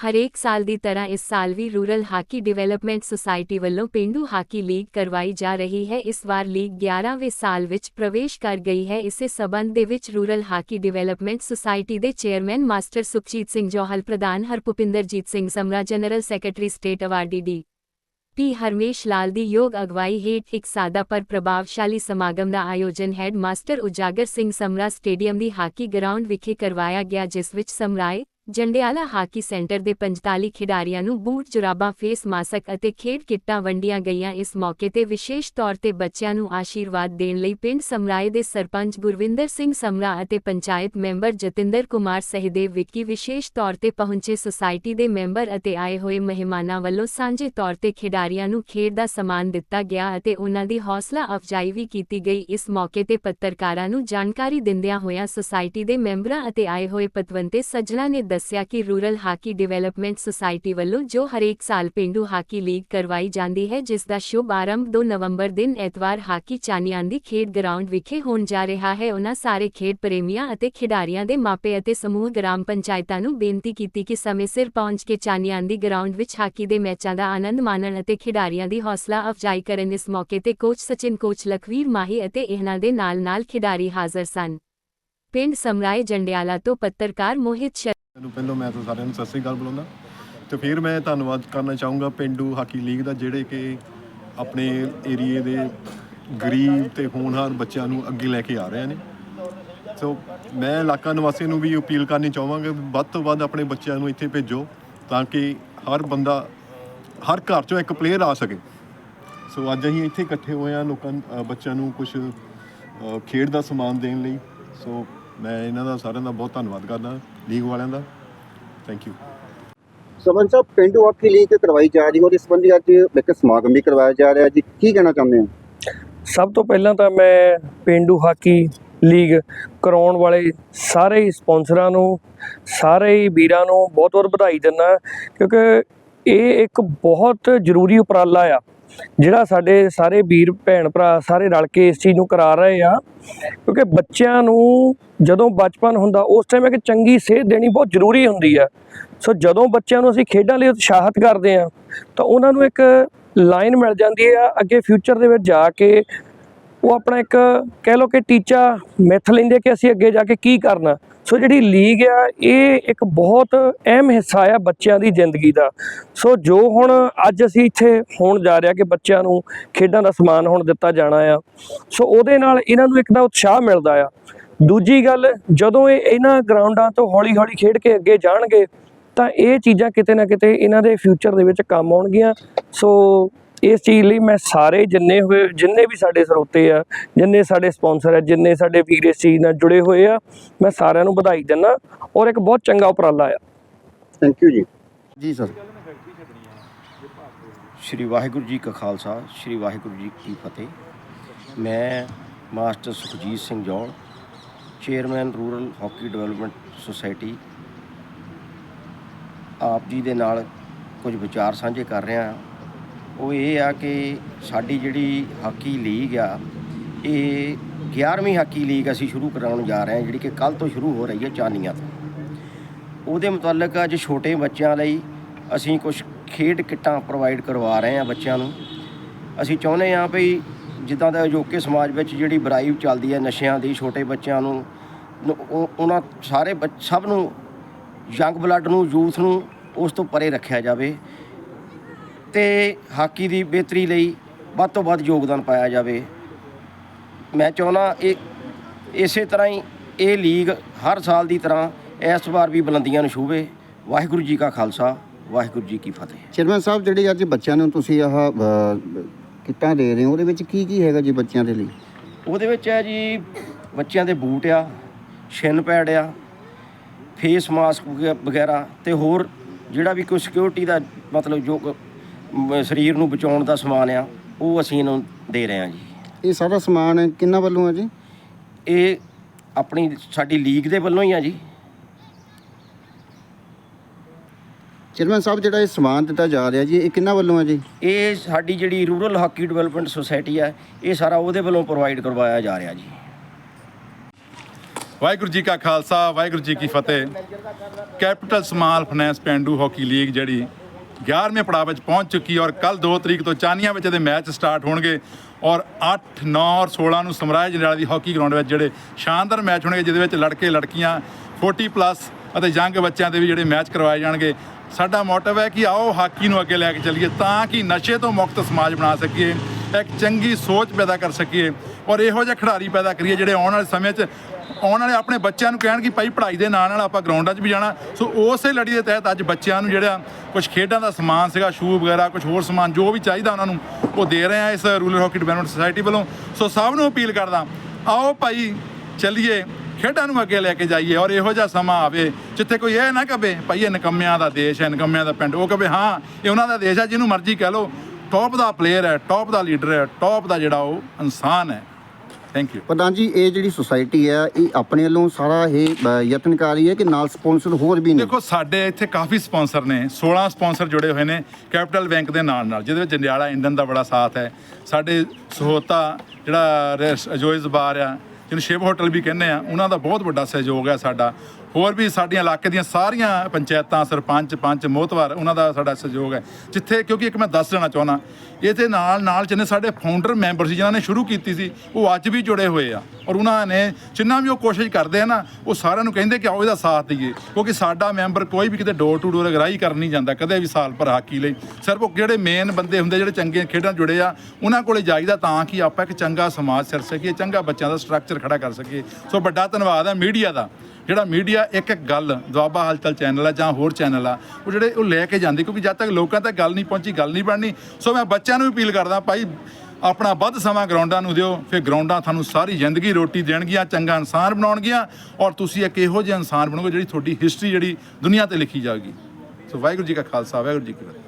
ਹਰੇਕ ਸਾਲ ਦੀ ਤਰ੍ਹਾਂ ਇਸ ਸਾਲ ਵੀ ਰੂਰਲ ਹਾਕੀ ਡਿਵੈਲਪਮੈਂਟ ਸੁਸਾਇਟੀ ਵੱਲੋਂ ਪਿੰਡੂ ਹਾਕੀ ਲੀਗ ਕਰਵਾਈ ਜਾ ਰਹੀ ਹੈ ਇਸ ਵਾਰ ਲੀਗ 11ਵੇਂ ਸਾਲ ਵਿੱਚ ਪ੍ਰਵੇਸ਼ ਕਰ ਗਈ ਹੈ ਇਸੇ ਸਬੰਧ ਦੇ ਵਿੱਚ ਰੂਰਲ ਹਾਕੀ ਡਿਵੈਲਪਮੈਂਟ ਸੁਸਾਇਟੀ ਦੇ ਚੇਅਰਮੈਨ ਮਾਸਟਰ ਸੁਖਜੀਤ ਸਿੰਘ ਜੋਹਲ ਪ੍ਰਧਾਨ Harpupinderjit Singh Samra general secretary state awardee D P Harmesh Lal ਦੀ ਯੋਗ ਅਗਵਾਈ ਹੇਠ ਇੱਕ ਸਾਦਾ ਪਰ ਪ੍ਰਭਾਵਸ਼ਾਲੀ ਸਮਾਗਮ ਦਾ ਆਯੋਜਨ head master Ujagar Singh Samra stadium ਦੀ ਹਾਕੀ ਗਰਾਊਂਡ ਵਿਖੇ ਕਰਵਾਇਆ ਗਿਆ ਜਿਸ ਵਿੱਚ ਸਮਰਾਏ ਜੰਡਿਆਲਾ ਹਾਕੀ ਸੈਂਟਰ ਦੇ 45 ਖਿਡਾਰੀਆਂ ਨੂੰ ਬੂਟ, ਜੁਰਾਬਾਂ, ਫੇਸ ਮਾਸਕ ਅਤੇ ਖੇਡ ਕਿੱਟਾਂ ਵੰਡੀਆਂ ਗਈਆਂ। ਇਸ ਮੌਕੇ ਤੇ ਵਿਸ਼ੇਸ਼ ਤੌਰ ਤੇ ਬੱਚਿਆਂ ਨੂੰ ਆਸ਼ੀਰਵਾਦ ਦੇਣ ਲਈ ਪਿੰਡ ਸਮਰਾਏ ਦੇ ਸਰਪੰਚ ਗੁਰਵਿੰਦਰ ਸਿੰਘ ਸਮਰਾ ਅਤੇ ਪੰਚਾਇਤ ਮੈਂਬਰ ਜਤਿੰਦਰ ਕੁਮਾਰ ਸਹਿਦੇਵ ਵਿੱਕੀ ਵਿਸ਼ੇਸ਼ ਤੌਰ ਤੇ ਪਹੁੰਚੇ। ਸੁਸਾਇਟੀ ਦੇ ਮੈਂਬਰ ਅਤੇ ਆਏ ਹੋਏ ਮਹਿਮਾਨਾਂ ਵੱਲੋਂ ਸਾਂਝੇ ਤੌਰ ਤੇ ਖਿਡਾਰੀਆਂ ਨੂੰ ਖੇਡ ਦਾ ਸਮਾਨ ਦਿੱਤਾ ਗਿਆ ਅਤੇ ਉਹਨਾਂ ਦੀ ਹੌਸਲਾ ਅਫਜ਼ਾਈ ਵੀ ਕੀਤੀ ਗਈ। ਇਸ ਮੌਕੇ ਤੇ ਪੱਤਰਕਾਰਾਂ ਨੂੰ ਜਾਣਕਾਰੀ ਦਿੰਦਿਆਂ ਹੋਇਆਂ ਸੁਸਾਇਟੀ ਦੇ ਮੈਂਬਰਾਂ ਅਤੇ ਆਏ ਹੋਏ ਪਤਵੰਤੇ ਸੱਜਣਾ ਨੇ ਦੱਸਿਆ ਕਿ ਰੂਰਲ ਹਾਕੀ ਡਿਵੈਲਪਮੈਂਟ ਸੁਸਾਇਟੀ ਵੱਲੋਂ ਜੋ ਹਰੇਕ ਸਾਲ ਪਿੰਡੂ ਹਾਕੀ ਲੀਗ ਕਰਵਾਈ ਜਾਂਦੀ ਹੈ, ਜਿਸ ਦਾ ਸ਼ੁਭ ਆਰੰਭ 2 ਨਵੰਬਰ ਦਿਨ ਐਤਵਾਰ ਹਾਕੀ ਚਾਨੀਆਂ ਦੀ ਖੇਡ ਗਰਾਊਂਡ ਵਿਖੇ ਹੋਣ ਜਾ ਰਿਹਾ ਹੈ। ਉਹਨਾਂ ਸਾਰੇ ਖੇਡ ਪ੍ਰੇਮੀਆਂ ਅਤੇ ਖਿਡਾਰੀਆਂ ਦੇ ਮਾਪੇ ਅਤੇ ਸਮੂਹ ਗ੍ਰਾਮ ਪੰਚਾਇਤਾਂ ਨੂੰ ਬੇਨਤੀ ਕੀਤੀ ਕਿ ਸਮੇਂ ਸਿਰ ਪਹੁੰਚ ਕੇ ਚਾਨੀਆਂ ਦੀ ਗਰਾਊਂਡ ਵਿੱਚ ਹਾਕੀ ਦੇ ਮੈਚਾਂ ਦਾ ਆਨੰਦ ਮਾਣਨ ਅਤੇ ਖਿਡਾਰੀਆਂ ਦੀ ਹੌਸਲਾ ਅਫਜ਼ਾਈ ਕਰਨ ਇਸ ਮੌਕੇ ਤੇ ਕੋਚ ਸਚਿਨ, ਕੋਚ ਲਖਵੀਰ ਮਾਹੀ ਅਤੇ ਇਹਨਾਂ ਦੇ ਨਾਲ-ਨਾਲ ਖਿਡਾਰੀ ਹਾਜ਼ਰ ਸਨ। ਪਿੰਡ ਸਮਰਾਏ ਜੰਡਿਆਲਾ ਤੋਂ ਪੱਤਰਕਾਰ ਮੋਹਿਤ ਸ਼ਰਮਾ ਪਹਿਲਾਂ ਮੈਂ ਤਾਂ ਸਾਰਿਆਂ ਨੂੰ ਸਤਿ ਸ੍ਰੀ ਅਕਾਲ ਬੁਲਾਉਂਦਾ। ਤੇ ਫਿਰ ਮੈਂ ਧੰਨਵਾਦ ਕਰਨਾ ਚਾਹੂੰਗਾ ਪਿੰਡੂ ਹਾਕੀ ਲੀਗ ਦਾ, ਜਿਹੜੇ ਕਿ ਆਪਣੇ ਏਰੀਏ ਦੇ ਗਰੀਬ ਤੇ ਹੋਣਹਾਰ ਬੱਚਿਆਂ ਨੂੰ ਅੱਗੇ ਲੈ ਕੇ ਆ ਰਹੇ ਨੇ। ਸੋ ਮੈਂ ਇਲਾਕਾ ਨਿਵਾਸੀਆਂ ਨੂੰ ਵੀ ਅਪੀਲ ਕਰਨੀ ਚਾਹਾਂਗਾ ਵੱਧ ਤੋਂ ਵੱਧ ਆਪਣੇ ਬੱਚਿਆਂ ਨੂੰ ਇੱਥੇ ਭੇਜੋ ਤਾਂ ਕਿ ਹਰ ਬੰਦਾ, ਹਰ ਘਰ ਚੋਂ ਇੱਕ ਪਲੇਅਰ ਆ ਸਕੇ। ਸੋ ਅੱਜ ਅਸੀਂ ਇੱਥੇ ਇਕੱਠੇ ਹੋਏ ਆ ਲੋਕਾਂ ਬੱਚਿਆਂ ਨੂੰ ਕੁਝ ਖੇਡ ਦਾ ਸਮਾਨ ਦੇਣ ਲਈ। ਸੋ ਮੈਂ ਇਹਨਾਂ ਦਾ ਸਾਰਿਆਂ ਦਾ ਬਹੁਤ ਧੰਨਵਾਦ ਕਰਦਾ ਲੀਗ ਵਾਲਿਆਂ ਦਾ। Thank you Saman Sahib Pindu hockey league ਕਰਵਾਈ ਜਾ ਰਹੀ ਉਹਦੇ ਸੰਬੰਧੀ ਅੱਜ ਇੱਕ ਸਮਾਗਮ ਵੀ ਕਰਵਾਇਆ ਜਾ ਰਿਹਾ ਜੀ। ਕੀ ਕਹਿਣਾ ਚਾਹੁੰਦੇ ਹੋ? ਸਭ ਤੋਂ ਪਹਿਲਾਂ ਤਾਂ ਮੈਂ ਪਿੰਡੂ ਹਾਕੀ ਲੀਗ ਕਰਾਉਣ ਵਾਲੇ ਸਾਰੇ ਹੀ ਸਪਾਂਸਰਾਂ ਨੂੰ ਸਾਰੇ ਹੀ ਵੀਰਾਂ ਨੂੰ ਬਹੁਤ-ਬਹੁਤ ਵਧਾਈ ਦਿੰਦਾ ਕਿਉਂਕਿ ਇਹ ਇੱਕ ਬਹੁਤ ਜ਼ਰੂਰੀ ਉਪਰਾਲਾ ਆ। ਜਿਹੜਾ ਸਾਡੇ ਸਾਰੇ ਵੀਰ, ਭੈਣ ਭਰਾ ਸਾਰੇ ਰਲ ਕੇ ਇਸ ਚੀਜ਼ ਨੂੰ ਕਰਾ ਰਹੇ ਆ, ਕਿਉਂਕਿ ਬੱਚਿਆਂ ਨੂੰ ਜਦੋਂ ਬਚਪਨ ਹੁੰਦਾ, ਉਸ ਟਾਈਮ ਇੱਕ ਚੰਗੀ ਸਿਹਤ ਦੇਣੀ ਬਹੁਤ ਜ਼ਰੂਰੀ ਹੁੰਦੀ ਆ। ਸੋ ਜਦੋਂ ਬੱਚਿਆਂ ਨੂੰ ਅਸੀਂ ਖੇਡਾਂ ਲਈ ਉਤਸ਼ਾਹਿਤ ਕਰਦੇ ਆ, ਤਾਂ ਉਹਨਾਂ ਨੂੰ ਇੱਕ ਲਾਈਨ ਮਿਲ ਜਾਂਦੀ ਆ, ਅੱਗੇ ਫਿਊਚਰ ਦੇ ਵਿੱਚ ਜਾ ਕੇ ਉਹ ਆਪਣਾ ਇੱਕ ਕਹਿ ਲਓ ਕਿ ਟੀਚਾ ਮਿੱਥ ਲੈਂਦੇ ਕਿ ਅਸੀਂ ਅੱਗੇ ਜਾ ਕੇ ਕੀ ਕਰਨਾ। ਸੋ ਜਿਹੜੀ ਲੀਗ ਆ, ਇਹ ਇੱਕ ਬਹੁਤ ਅਹਿਮ ਹਿੱਸਾ ਆ ਬੱਚਿਆਂ ਦੀ ਜ਼ਿੰਦਗੀ ਦਾ। ਸੋ ਜੋ ਹੁਣ ਅੱਜ ਅਸੀਂ ਇੱਥੇ ਹੋਣ ਜਾ ਰਿਹਾ ਕਿ ਬੱਚਿਆਂ ਨੂੰ ਖੇਡਾਂ ਦਾ ਸਮਾਨ ਹੁਣ ਦਿੱਤਾ ਜਾਣਾ ਆ, ਸੋ ਉਹਦੇ ਨਾਲ ਇਹਨਾਂ ਨੂੰ ਇੱਕ ਦਾ ਉਤਸ਼ਾਹ ਮਿਲਦਾ ਆ। ਦੂਜੀ ਗੱਲ, ਜਦੋਂ ਇਹ ਇਹਨਾਂ ਗਰਾਊਂਡਾਂ ਤੋਂ ਹੌਲੀ-ਹੌਲੀ ਖੇਡ ਕੇ ਅੱਗੇ ਜਾਣਗੇ, ਤਾਂ ਇਹ ਚੀਜ਼ਾਂ ਕਿਤੇ ਨਾ ਕਿਤੇ ਇਹਨਾਂ ਦੇ ਫਿਊਚਰ ਦੇ ਵਿੱਚ ਕੰਮ ਆਉਣਗੀਆਂ। ਸੋ ਇਸ ਚੀਜ਼ ਲਈ ਮੈਂ ਸਾਰੇ ਜਿੰਨੇ ਹੋਏ ਜਿੰਨੇ ਵੀ ਸਾਡੇ ਸਰੋਤੇ ਆ ਜਿੰਨੇ ਸਾਡੇ ਸਪਾਂਸਰ ਆ ਜਿੰਨੇ ਸਾਡੇ ਵੀਰ ਇਸ ਚੀਜ਼ ਨਾਲ ਜੁੜੇ ਹੋਏ ਆ ਮੈਂ ਸਾਰਿਆਂ ਨੂੰ ਵਧਾਈ ਦਿੰਦਾ ਔਰ ਇੱਕ ਬਹੁਤ ਚੰਗਾ ਉਪਰਾਲਾ ਆ। ਥੈਂਕ ਯੂ ਜੀ। ਜੀ ਸਰ। ਸ਼੍ਰੀ ਵਾਹਿਗੁਰੂ ਜੀ ਕਾ ਖਾਲਸਾ ਸ਼੍ਰੀ ਵਾਹਿਗੁਰੂ ਜੀ ਕੀ ਫਤਿਹ। ਮੈਂ master Sukhjit Singh Johal chairman rural hockey development society. ਆਪ ਜੀ ਦੇ ਨਾਲ ਕੁਝ ਵਿਚਾਰ ਸਾਂਝੇ ਕਰ ਰਿਹਾ ਹਾਂ। ਉਹ ਇਹ ਆ ਕਿ ਸਾਡੀ ਜਿਹੜੀ ਹਾਕੀ ਲੀਗ ਆ, ਇਹ 11ਵੀਂ ਹਾਕੀ ਲੀਗ ਅਸੀਂ ਸ਼ੁਰੂ ਕਰਾਉਣ ਜਾ ਰਹੇ ਹਾਂ, ਜਿਹੜੀ ਕਿ ਕੱਲ ਤੋਂ ਸ਼ੁਰੂ ਹੋ ਰਹੀ ਹੈ ਚਾਨੀਆਂ ਤੋਂ। ਉਹਦੇ ਮੁਤਲਕ ਅੱਜ ਛੋਟੇ ਬੱਚਿਆਂ ਲਈ ਅਸੀਂ ਕੁਝ ਖੇਡ ਕਿੱਟਾਂ ਪ੍ਰੋਵਾਈਡ ਕਰਵਾ ਰਹੇ ਹਾਂ ਬੱਚਿਆਂ ਨੂੰ। ਅਸੀਂ ਚਾਹੁੰਦੇ ਹਾਂ ਵੀ ਜਿੱਦਾਂ ਦਾ ਅਜੋਕੇ ਸਮਾਜ ਵਿੱਚ ਜਿਹੜੀ ਬੁਰਾਈ ਚੱਲਦੀ ਹੈ ਨਸ਼ਿਆਂ ਦੀ, ਛੋਟੇ ਬੱਚਿਆਂ ਨੂੰ ਉਹ- ਉਹਨਾਂ ਸਾਰੇ ਬੱਚ- ਸਭ ਨੂੰ, ਯੰਗ ਬਲੱਡ ਨੂੰ, ਯੂਥ ਨੂੰ ਉਸ ਤੋਂ ਪਰੇ ਰੱਖਿਆ ਜਾਵੇ। ਤੇ ਹਾਕੀ ਦੀ ਬਿਹਤਰੀ ਲਈ ਵੱਧ ਤੋਂ ਵੱਧ ਯੋਗਦਾਨ ਪਾਇਆ ਜਾਵੇ। ਮੈਂ ਚਾਹੁੰਦਾ ਇਹ ਇਸੇ ਤਰ੍ਹਾਂ ਹੀ ਇਹ ਲੀਗ ਹਰ ਸਾਲ ਦੀ ਤਰ੍ਹਾਂ ਇਸ ਵਾਰ ਵੀ ਬੁਲੰਦੀਆਂ ਨੂੰ ਛੂਵੇ। ਵਾਹਿਗੁਰੂ ਜੀ ਕਾ ਖਾਲਸਾ ਵਾਹਿਗੁਰੂ ਜੀ ਕੀ ਫਤਿਹ। ਚੇਅਰਮੈਨ ਸਾਹਿਬ ਜਿਹੜੀ ਅੱਜ ਬੱਚਿਆਂ ਨੂੰ ਤੁਸੀਂ ਆਹ ਕਿੱਟਾਂ ਦੇ ਰਹੇ ਹੋ ਉਹਦੇ ਵਿੱਚ ਕੀ ਕੀ ਹੈਗਾ ਜੀ ਬੱਚਿਆਂ ਦੇ ਲਈ? ਉਹਦੇ ਵਿੱਚ ਹੈ ਜੀ ਬੱਚਿਆਂ ਦੇ ਬੂਟ ਆ ਸ਼ਿਨ ਪੈਡ ਆ ਫੇਸ ਮਾਸਕ ਵਗੈ- ਵਗੈਰਾ ਤੇ ਹੋਰ ਜਿਹੜਾ ਵੀ ਕੋਈ ਸਿਕਿਉਰਿਟੀ ਦਾ ਮਤਲਬ ਜੋ ਸਰੀਰ ਨੂੰ ਬਚਾਉਣ ਦਾ ਸਮਾਨ ਆ ਉਹ ਅਸੀਂ ਇਹਨੂੰ ਦੇ ਰਹੇ ਹਾਂ ਜੀ। ਇਹ ਸਾਰਾ ਸਮਾਨ ਕਿੰਨਾ ਵੱਲੋਂ ਹੈ ਜੀ? ਇਹ ਆਪਣੀ ਸਾਡੀ ਲੀਗ ਦੇ ਵੱਲੋਂ ਹੀ ਆ ਜੀ। ਚੇਅਰਮੈਨ ਸਾਹਿਬ ਜਿਹੜਾ ਇਹ ਸਮਾਨ ਦਿੱਤਾ ਜਾ ਰਿਹਾ ਜੀ ਇਹ ਕਿੰਨਾ ਵੱਲੋਂ ਹੈ ਜੀ? ਇਹ ਸਾਡੀ ਜਿਹੜੀ ਰੂਰਲ ਹਾਕੀ ਡਿਵੈਲਪਮੈਂਟ ਸੁਸਾਇਟੀ ਹੈ ਇਹ ਸਾਰਾ ਉਹਦੇ ਵੱਲੋਂ ਪ੍ਰੋਵਾਈਡ ਕਰਵਾਇਆ ਜਾ ਰਿਹਾ ਜੀ। ਵਾਹਿਗੁਰੂ ਜੀ ਕਾ ਖਾਲਸਾ ਵਾਹਿਗੁਰੂ ਜੀ ਕੀ ਫਤਿਹ। ਕੈਪੀਟਲ ਸਮਾਲ ਫਾਈਨੈਂਸ ਪੈਂਡੂ ਹਾਕੀ ਲੀਗ ਜਿਹੜੀ 11ਵੇਂ ਪੜਾਅ ਵਿੱਚ ਪਹੁੰਚ ਚੁੱਕੀ ਔਰ ਕੱਲ 2 ਤਰੀਕ ਤੋਂ ਚਾਨੀਆਂ ਵਿੱਚ ਇਹਦੇ ਮੈਚ ਸਟਾਰਟ ਹੋਣਗੇ ਔਰ 8 9 ਔਰ 16 ਨੂੰ ਸਮਰਾਜ ਜੰਡਿਆਲਾ ਦੀ ਹਾਕੀ ਗਰਾਊਂਡ ਵਿੱਚ ਜਿਹੜੇ ਸ਼ਾਨਦਾਰ ਮੈਚ ਹੋਣਗੇ, ਜਿਹਦੇ ਵਿੱਚ ਲੜਕੇ, ਲੜਕੀਆਂ 40 ਪਲੱਸ ਅਤੇ ਯੰਗ ਬੱਚਿਆਂ ਦੇ ਵੀ ਜਿਹੜੇ ਮੈਚ ਕਰਵਾਏ ਜਾਣਗੇ। ਸਾਡਾ ਮੋਟਿਵ ਹੈ ਕਿ ਆਓ ਹਾਕੀ ਨੂੰ ਅੱਗੇ ਲੈ ਕੇ ਚੱਲੀਏ ਤਾਂ ਕਿ ਨਸ਼ੇ ਤੋਂ ਮੁਕਤ ਸਮਾਜ ਬਣਾ ਸਕੀਏ, ਇੱਕ ਚੰਗੀ ਸੋਚ ਪੈਦਾ ਕਰ ਸਕੀਏ ਔਰ ਇਹੋ ਜਿਹੇ ਖਿਡਾਰੀ ਪੈਦਾ ਕਰੀਏ ਜਿਹੜੇ ਆਉਣ ਵਾਲੇ ਸਮੇਂ 'ਚ ਆਉਣ ਵਾਲੇ ਆਪਣੇ ਬੱਚਿਆਂ ਨੂੰ ਕਹਿਣ ਕਿ ਭਾਈ ਪੜ੍ਹਾਈ ਦੇ ਨਾਲ ਨਾਲ ਆਪਾਂ ਗਰਾਊਂਡਾਂ 'ਚ ਵੀ ਜਾਣਾ। ਸੋ ਉਸੇ ਲੜੀ ਦੇ ਤਹਿਤ ਅੱਜ ਬੱਚਿਆਂ ਨੂੰ ਜਿਹੜਾ ਕੁਝ ਖੇਡਾਂ ਦਾ ਸਮਾਨ ਸੀਗਾ ਸ਼ੂ ਵਗੈਰਾ ਕੁਝ ਹੋਰ ਸਮਾਨ ਜੋ ਵੀ ਚਾਹੀਦਾ ਉਹਨਾਂ ਨੂੰ, ਉਹ ਦੇ ਰਹੇ ਆ ਇਸ ਰੂਰਲ ਹਾਕੀ ਡਿਵੈਲਪਮੈਂਟ ਸੁਸਾਇਟੀ ਵੱਲੋਂ। ਸੋ ਸਭ ਨੂੰ ਅਪੀਲ ਕਰਦਾ, ਆਓ ਭਾਈ ਚੱਲੀਏ, ਖੇਡਾਂ ਨੂੰ ਅੱਗੇ ਲੈ ਕੇ ਜਾਈਏ ਔਰ ਇਹੋ ਜਿਹਾ ਸਮਾਂ ਆਵੇ, ਜਿੱਥੇ ਕੋਈ ਇਹ ਨਾ ਕਵੇ, ਭਾਈ ਇਹ ਨਿਕੰਮਿਆਂ ਦਾ ਦੇਸ਼ ਹੈ, ਨਿਕੰਮਿਆਂ ਦਾ ਪਿੰਡ, ਉਹ ਕਵੇ, ਹਾਂ, ਇਹ ਉਹਨਾਂ ਦਾ ਦੇਸ਼ ਹੈ ਜਿਹਨੂੰ ਮਰਜ਼ੀ ਕਹਿ ਲਓ ਟੌਪ ਦਾ ਪਲੇਅਰ ਹੈ ਟੌਪ ਦਾ ਲੀਡਰ ਹੈ ਟੌਪ ਦਾ ਜਿਹੜਾ ਉਹ ਇਨਸਾਨ ਹੈ। ਥੈਂਕ ਯੂ ਪ੍ਰਧਾਨ ਜੀ ਇਹ ਜਿਹੜੀ ਸੁਸਾਇਟੀ ਹੈ ਇਹ ਆਪਣੇ ਵੱਲੋਂ ਸਾਰਾ ਇਹ ਅ, ਯਤਨ ਕਰ ਰਹੀ ਹੈ ਕਿ ਨਾਲ ਸਪਾਂਸਰ ਹੋਰ ਵੀ ਨੇ? ਦੇਖੋ ਸਾਡੇ ਇੱਥੇ ਕਾਫੀ ਸਪਾਂਸਰ ਨੇ। 16 ਸਪਾਂਸਰ ਜੁੜੇ ਹੋਏ ਨੇ ਕੈਪੀਟਲ ਬੈਂਕ ਦੇ ਨਾਲ ਨਾਲ ਜਿਹਦੇ ਵਿੱਚ ਜੰਡਿਆਲਾ ਇੰਡਨ ਦਾ ਬੜਾ ਸਾਥ ਹੈ। ਸਾਡੇ ਸਹੋਤਾ ਜਿਹੜਾ ਰੈਸ- ਬਾਰ ਆ ਜਿਹਨੂੰ ਸ਼ਿਵ ਹੋਟਲ ਵੀ ਕਹਿੰਦੇ ਆ, ਉਹਨਾਂ ਦਾ ਬਹੁਤ ਵੱਡਾ ਸਹਿਯੋਗ ਹੈ ਸਾਡਾ। ਹੋਰ ਵੀ ਸਾਡੀਆਂ ਇਲਾਕੇ ਦੀਆਂ ਸਾਰੀਆਂ ਪੰਚਾਇਤਾਂ, ਸਰਪੰਚ, ਪੰਚ, ਮੋਹਤਵਾਰ, ਉਹਨਾਂ ਦਾ ਸਾਡਾ ਸਹਿਯੋਗ ਹੈ। ਜਿੱਥੇ ਕਿਉਂਕਿ ਇੱਕ ਮੈਂ ਦੱਸ ਦੇਣਾ ਚਾਹੁੰਦਾ, ਇਹਦੇ ਨਾਲ ਨਾਲ ਜਿਹਨੇ ਸਾਡੇ ਫਾਊਂਡਰ ਮੈਂਬਰ ਸੀ, ਜਿਨ੍ਹਾਂ ਨੇ ਸ਼ੁਰੂ ਕੀਤੀ ਸੀ, ਉਹ ਅੱਜ ਵੀ ਜੁੜੇ ਹੋਏ ਆ। ਔਰ ਉਹਨਾਂ ਨੇ ਜਿੰਨਾ ਵੀ ਉਹ ਕੋਸ਼ਿਸ਼ ਕਰਦੇ ਆ ਨਾ, ਉਹ ਸਾਰਿਆਂ ਨੂੰ ਕਹਿੰਦੇ ਕਿ ਆਓ ਇਹਦਾ ਸਾਥ ਦਈਏ। ਕਿਉਂਕਿ ਸਾਡਾ ਮੈਂਬਰ ਕੋਈ ਵੀ ਕਿਤੇ ਡੋਰ ਟੂ ਡੋਰ ਅਗਰਾਈ ਕਰਨ ਨਹੀਂ ਜਾਂਦਾ, ਕਦੇ ਵੀ ਸਾਲ ਭਰ ਹਾਕੀ ਲਈ। ਸਿਰਫ ਉਹ ਜਿਹੜੇ ਮੇਨ ਬੰਦੇ ਹੁੰਦੇ, ਜਿਹੜੇ ਚੰਗੇ ਖੇਡਾਂ ਜੁੜੇ ਆ, ਉਹਨਾਂ ਕੋਲੇ ਜਾਈਦਾ ਤਾਂ ਕਿ ਆਪਾਂ ਇੱਕ ਚੰਗਾ ਸਮਾਜ ਸਿਰ ਸਕੀਏ, ਚੰਗਾ ਬੱਚਿਆਂ ਦਾ ਸਟਰਕਚਰ ਖੜਾ ਕਰ ਸਕੀਏ। ਸੋ ਵੱਡਾ ਧੰਨਵਾਦ ਹੈ ਮੀਡੀਆ ਦਾ। ਜਿਹੜਾ ਮੀਡੀਆ ਇੱਕ ਇੱਕ ਗੱਲ, ਦੁਆਬਾ ਹਲਚਲ ਚੈਨਲ ਆ ਜਾਂ ਹੋਰ ਚੈਨਲ ਆ, ਉਹ ਜਿਹੜੇ ਉਹ ਲੈ ਕੇ ਜਾਂਦੇ, ਕਿਉਂਕਿ ਜਦ ਤੱਕ ਲੋਕਾਂ ਤੱਕ ਗੱਲ ਨਹੀਂ ਪਹੁੰਚੀ, ਗੱਲ ਨਹੀਂ ਬਣਨੀ। ਸੋ ਮੈਂ ਬੱਚਿਆਂ ਨੂੰ ਵੀ ਅਪੀਲ ਕਰਦਾ, ਭਾਈ ਆਪਣਾ ਵੱਧ ਸਮਾਂ ਗਰਾਊਂਡਾਂ ਨੂੰ ਦਿਓ, ਫਿਰ ਗਰਾਊਂਡਾਂ ਤੁਹਾਨੂੰ ਸਾਰੀ ਜ਼ਿੰਦਗੀ ਰੋਟੀ ਦੇਣਗੀਆਂ, ਚੰਗਾ ਇਨਸਾਨ ਬਣਾਉਣਗੀਆਂ ਔਰ ਤੁਸੀਂ ਇੱਕ ਇਹੋ ਜਿਹਾ ਇਨਸਾਨ ਬਣੋਗੇ ਜਿਹੜੀ ਤੁਹਾਡੀ ਹਿਸਟਰੀ ਜਿਹੜੀ ਦੁਨੀਆ ਤੇ ਲਿਖੀ ਜਾਊਗੀ ਸੋ ਵਾਹਿਗੁਰੂ ਜੀ ਕਾ ਖਾਲਸਾ, ਵਾਹਿਗੁਰੂ ਜੀ ਕੀ ਫਤਿਹ।